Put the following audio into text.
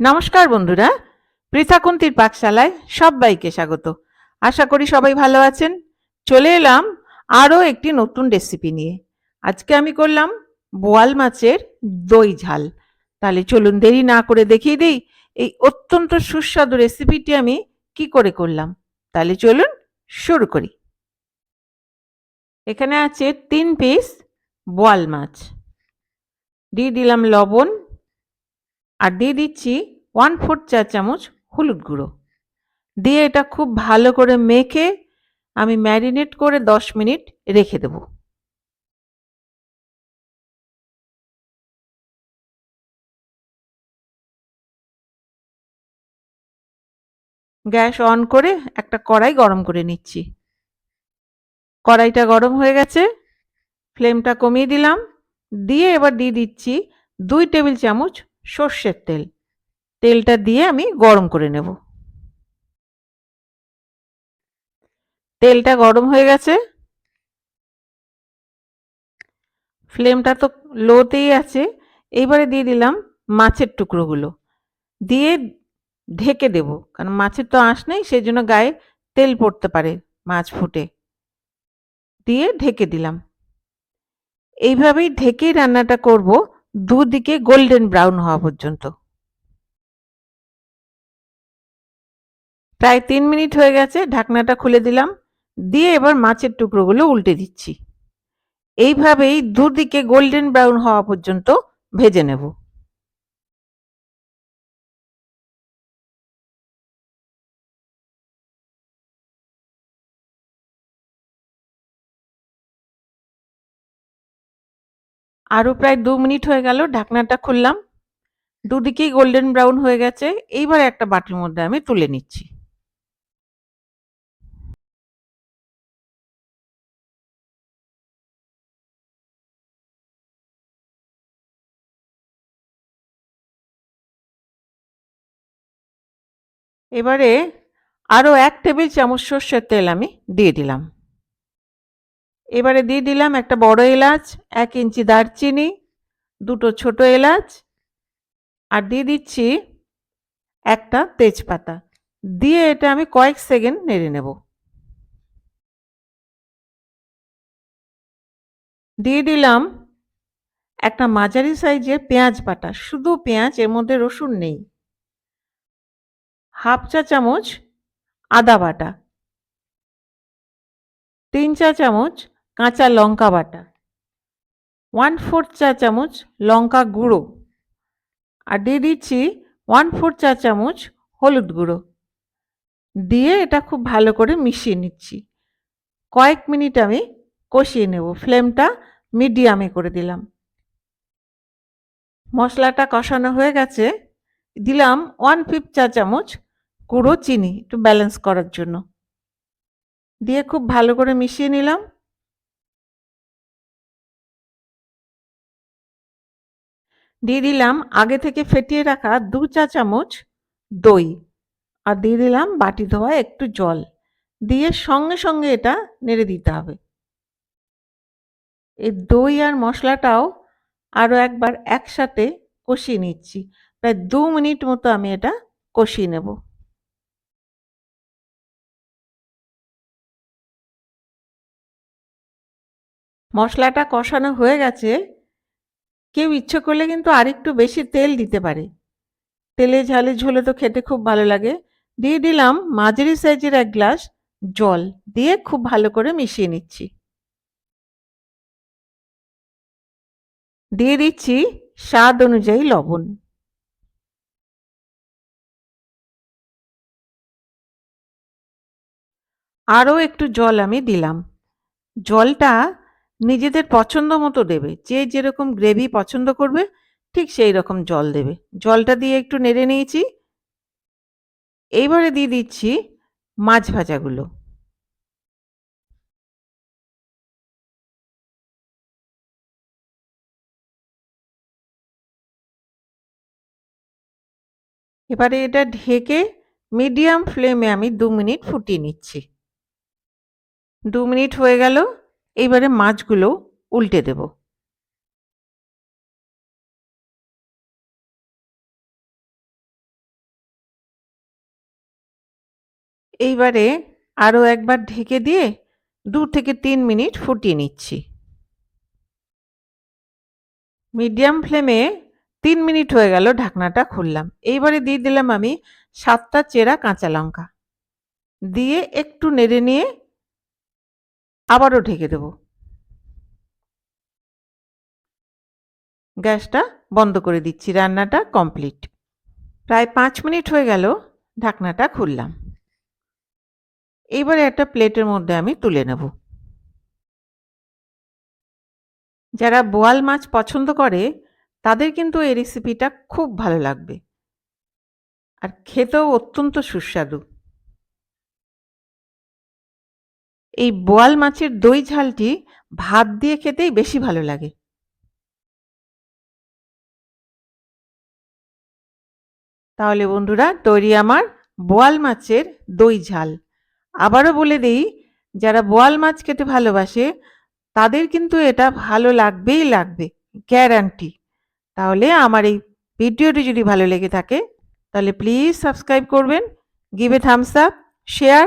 নমস্কার বন্ধুরা, পৃথাকুন্তির পাকশালায় সবাইকে স্বাগত। আশা করি সবাই ভালো আছেন। চলে এলাম আরও একটি নতুন রেসিপি নিয়ে। আজকে আমি করলাম বোয়াল মাছের দই ঝাল। তাহলে চলুন দেরি না করে দেখিয়ে দিই, এই অত্যন্ত সুস্বাদু রেসিপিটি আমি কি করে করলাম। তাহলে চলুন শুরু করি। এখানে আছে তিন পিস বোয়াল মাছ। দিয়ে দিলাম লবণ আর দিয়ে দিচ্ছি ওয়ান ফোর্থ চা চামচ হলুদ গুঁড়ো। দিয়ে এটা খুব ভালো করে মেখে আমি ম্যারিনেট করে দশ মিনিট রেখে দেব। গ্যাস অন করে একটা কড়াই গরম করে নিচ্ছি। কড়াইটা গরম হয়ে গেছে, ফ্লেমটা কমিয়ে দিলাম। দিয়ে এবার দিয়ে দিচ্ছি দুই টেবিল চামচ সর্ষের তেল। তেলটা দিয়ে আমি গরম করে নেব। তেলটা গরম হয়ে গেছে। ফ্লেমটা তো লোতেই আছে। এইবারে দিয়ে দিলাম মাছের টুকরোগুলো। দিয়ে ঢেকে দেব, কারণ মাছের তো আঁশ নেই সেই জন্য গায়ে তেল পড়তে পারে মাছ ফুটে। দিয়ে ঢেকে দিলাম। এইভাবেই ঢেকেই রান্নাটা করব। দুদিকে গোল্ডেন ব্রাউন হওয়া পর্যন্ত। প্রায় তিন মিনিট হয়ে গেছে, ঢাকনাটা খুলে দিলাম, দিয়ে এবার মাছের টুকরোগুলো উল্টে দিচ্ছি। এইভাবেই দুদিকে গোল্ডেন ব্রাউন হওয়া পর্যন্ত ভেজে নেব। আরও প্রায় দু মিনিট হয়ে গেল, ঢাকনাটা খুললাম। দুদিকেই গোল্ডেন ব্রাউন হয়ে গেছে। এইবার একটা বাটির মধ্যে আমি তুলে নিচ্ছি। এবারে আরও এক টেবিল চামচ সর্ষের তেল আমি দিয়ে দিলাম। এবারে দিয়ে দিলাম একটা বড় এলাচ, এক ইঞ্চি দারচিনি, দুটো ছোট এলাচ, আর দিয়ে দিচ্ছি একটা তেজপাতা। দিয়ে এটা আমি কয়েক সেকেন্ড নেড়ে নেব। দিয়ে দিলাম একটা মাঝারি সাইজের পেঁয়াজ বাটা। শুধু পেঁয়াজ, এর মধ্যে রসুন নেই। হাফ চা চামচ আদা বাটা। তিন চা চামচ কাঁচা লঙ্কা বাটা। ওয়ান ফোর্থ চা চামচ লঙ্কা গুঁড়ো। আর দিয়ে দিচ্ছি ওয়ান ফোর চা চামচ হলুদ গুঁড়ো। দিয়ে এটা খুব ভালো করে মিশিয়ে নিচ্ছি। কয়েক মিনিট আমি কষিয়ে নেব। ফ্লেমটা মিডিয়ামে করে দিলাম। মশলাটা কষানো হয়ে গেছে। দিলাম ওয়ান ফিফ চা চামচ গুঁড়ো চিনি একটু ব্যালেন্স করার জন্য। দিয়ে খুব ভালো করে মিশিয়ে নিলাম। দিয়ে দিলাম আগে থেকে ফেটিয়ে রাখা দু চা চামচ দই। আর দিয়ে দিলাম বাটি ধোয়া একটু জল। দিয়ে সঙ্গে সঙ্গে এটা নেড়ে দিতে হবে। এই দই আর মশলাটাও আরও একবার একসাথে কষিয়ে নিচ্ছি। প্রায় দু মিনিট মতো আমি এটা কষিয়ে নেব। মশলাটা কষানো হয়ে গেছে। কেউ ইচ্ছে করলে কিন্তু আরেকটু বেশি তেল দিতে পারে। তেলে ঝালে ঝোলে তো খেতে খুব ভালো লাগে। দিয়ে দিলাম মাঝারি সাইজের এক গ্লাস জল দিয়ে খুব ভালো করে মিশিয়ে নিচ্ছি। দিয়ে দিচ্ছি স্বাদ অনুযায়ী লবণ। আরও একটু জল আমি দিলাম। জলটা নিজেদের পছন্দ মতো দেবে। যে যেরকম গ্রেভি পছন্দ করবে, ঠিক সেই রকম জল দেবে। জলটা দিয়ে একটু নেড়ে নিয়েছি। এইবারে দিয়ে দিচ্ছি মাছ ভাজাগুলো। এবারে এটা ঢেকে মিডিয়াম ফ্লেমে আমি দু মিনিট ফুটিয়ে নিচ্ছি। দু মিনিট হয়ে গেল। এইবারে মাছগুলো উল্টে দেব। এইবারে আরও একবার ঢেকে দিয়ে দু থেকে তিন মিনিট ফুটিয়ে নিচ্ছি। মিডিয়াম ফ্লেমে তিন মিনিট হয়ে গেল ঢাকনাটা খুললাম। এইবারে দিয়ে দিলাম আমি সাতটা চেরা কাঁচা লঙ্কা। দিয়ে একটু নেড়ে নিয়ে আবারও ঢেকে দেব। গ্যাসটা বন্ধ করে দিচ্ছি, রান্নাটা কমপ্লিট। প্রায় পাঁচ মিনিট হয়ে গেল, ঢাকনাটা খুললাম। এবারে একটা প্লেটের মধ্যে আমি তুলে নেব। যারা বোয়াল মাছ পছন্দ করে, তাদের কিন্তু এই রেসিপিটা খুব ভালো লাগবে। আর খেতেও অত্যন্ত সুস্বাদু। এই বোয়াল মাছের দই ঝালটি ভাত দিয়ে খেতেই বেশি ভালো লাগে। তাহলে বন্ধুরা, তৈরি আমার বোয়াল মাছের দই ঝাল। আবারও বলে দিই, যারা বোয়াল মাছ খেতে ভালোবাসে, তাদের কিন্তু এটা ভালো লাগবেই লাগবে গ্যারান্টি তাহলে আমার এই ভিডিওটি যদি ভালো লেগে থাকে, তাহলে প্লিজ সাবস্ক্রাইব করবেন give a thumbs up share